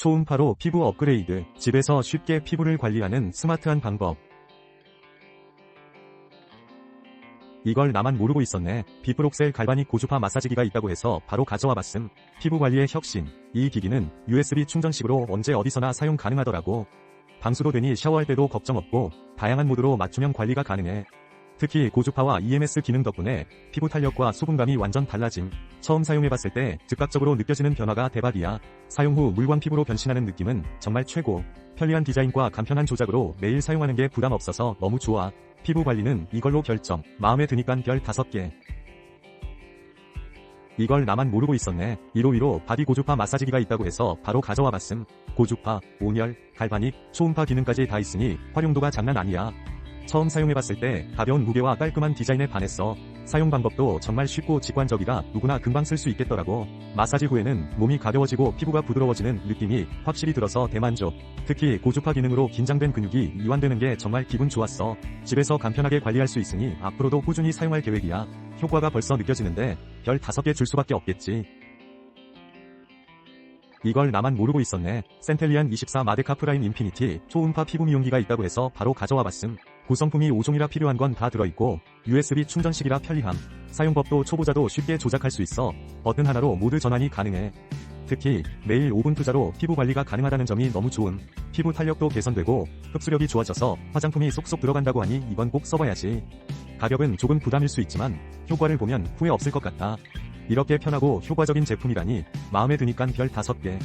초음파로 피부 업그레이드, 집에서 쉽게 피부를 관리하는 스마트한 방법. 이걸 나만 모르고 있었네. 비프록셀 갈바닉 고주파 마사지기가 있다고 해서 바로 가져와 봤음. 피부 관리의 혁신. 이 기기는 USB 충전식으로 언제 어디서나 사용 가능하더라고. 방수도 되니 샤워할 때도 걱정 없고 다양한 모드로 맞춤형 관리가 가능해. 특히 고주파와 EMS 기능 덕분에 피부 탄력과 수분감이 완전 달라짐. 처음 사용해봤을 때 즉각적으로 느껴지는 변화가 대박이야. 사용 후 물광 피부로 변신하는 느낌은 정말 최고. 편리한 디자인과 간편한 조작으로 매일 사용하는 게 부담 없어서 너무 좋아. 피부 관리는 이걸로 결정. 마음에 드니깐 별 5개. 이걸 나만 모르고 있었네. 151호 바디 고주파 마사지기가 있다고 해서 바로 가져와 봤음. 고주파, 온열, 갈바닉, 초음파 기능까지 다 있으니 활용도가 장난 아니야. 처음 사용해봤을 때 가벼운 무게와 깔끔한 디자인에 반했어. 사용 방법도 정말 쉽고 직관적이라 누구나 금방 쓸 수 있겠더라고. 마사지 후에는 몸이 가벼워지고 피부가 부드러워지는 느낌이 확실히 들어서 대만족. 특히 고주파 기능으로 긴장된 근육이 이완되는 게 정말 기분 좋았어. 집에서 간편하게 관리할 수 있으니 앞으로도 꾸준히 사용할 계획이야. 효과가 벌써 느껴지는데 별 5개 줄 수밖에 없겠지. 이걸 나만 모르고 있었네. 센텔리안 24 마데카 프라임 인피니티 초음파 피부 미용기가 있다고 해서 바로 가져와 봤음. 구성품이 5종이라 필요한 건 다 들어있고 USB 충전식이라 편리함. 사용법도 초보자도 쉽게 조작할 수 있어 버튼 하나로 모드 전환이 가능해. 특히 매일 5분 투자로 피부 관리가 가능하다는 점이 너무 좋음. 피부 탄력도 개선되고 흡수력이 좋아져서 화장품이 쏙쏙 들어간다고 하니 이건 꼭 써봐야지. 가격은 조금 부담일 수 있지만 효과를 보면 후회 없을 것 같아. 이렇게 편하고 효과적인 제품이라니 마음에 드니깐 별 5개.